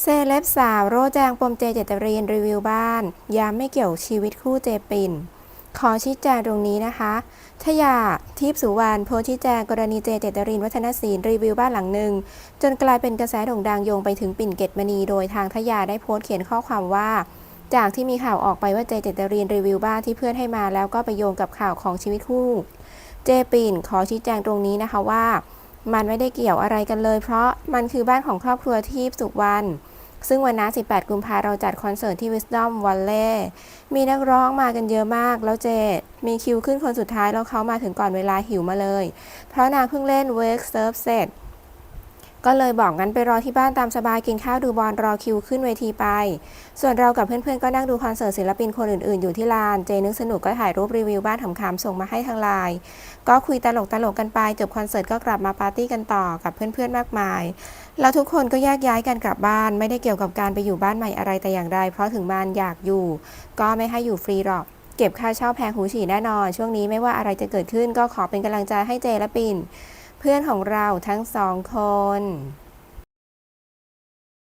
เซเลบสาวโรแจงปมเจเจตรินรีวิวบ้าน ยามไม่เกี่ยวชีวิตคู่เจปิน ขอชี้แจงตรงนี้นะคะทยาทิพสุวรรณโพสชี้แจงกรณีเจเจตรินวัฒนศิลป์รีวิวบ้านหลังหนึ่ง จนกลายเป็นกระแสโด่งดังโยงไปถึงปิ่นเกตมณีโดยทางทยาได้โพสต์เขียนข้อความว่า จากที่มีข่าวออกไปว่าเจเจตรินรีวิวบ้านที่เพื่อนให้มาแล้วก็ไปโยงกับข่าวของชีวิตคู่ เจปิ่นขอชี้แจงตรงนี้นะคะว่า มันไม่ได้เกี่ยวอะไรกันเลย เพราะมันคือบ้านของครอบครัวทีพสุวรรณซึ่งวันนั้น18 กุมภาเราจัดคอนเสิร์ตที่ Wisdom Valley มีนักร้องมากันเยอะมาก แล้วเจดมีคิวขึ้นคนสุดท้ายแล้วเขามาถึงก่อนเวลาหิวมาเลย เพราะนางเพิ่งเล่น Wake Surf เสร็จ ก็เลยบอกงั้นไปรอที่บ้านตามสบายกินข้าวดูบอลรอคิวขึ้นเวทีไป ส่วนเรากับเพื่อนๆก็นั่งดูคอนเสิร์ตศิลปินคนอื่นๆอยู่ที่ลาน เจนึกสนุกก็ถ่ายรูปรีวิวบ้านขำๆส่งมาให้ทางไลน์ ก็คุยตลกๆกันไปจบคอนเสิร์ตก็กลับมาปาร์ตี้กันต่อกับเพื่อนๆมากมาย แล้วทุกคนก็แยกย้ายกันกลับบ้าน ไม่ได้เกี่ยวกับการไปอยู่บ้านใหม่อะไรแต่อย่างใดเพราะถึงบ้านอยากอยู่ ก็ไม่ให้อยู่ฟรีหรอกเก็บค่าเช่าแพงหูฉี่แน่นอน ช่วงนี้ไม่ว่าอะไรจะเกิดขึ้นก็ขอเป็นกำลังใจให้เจและปิ่น เพื่อนของเราทั้งสองคน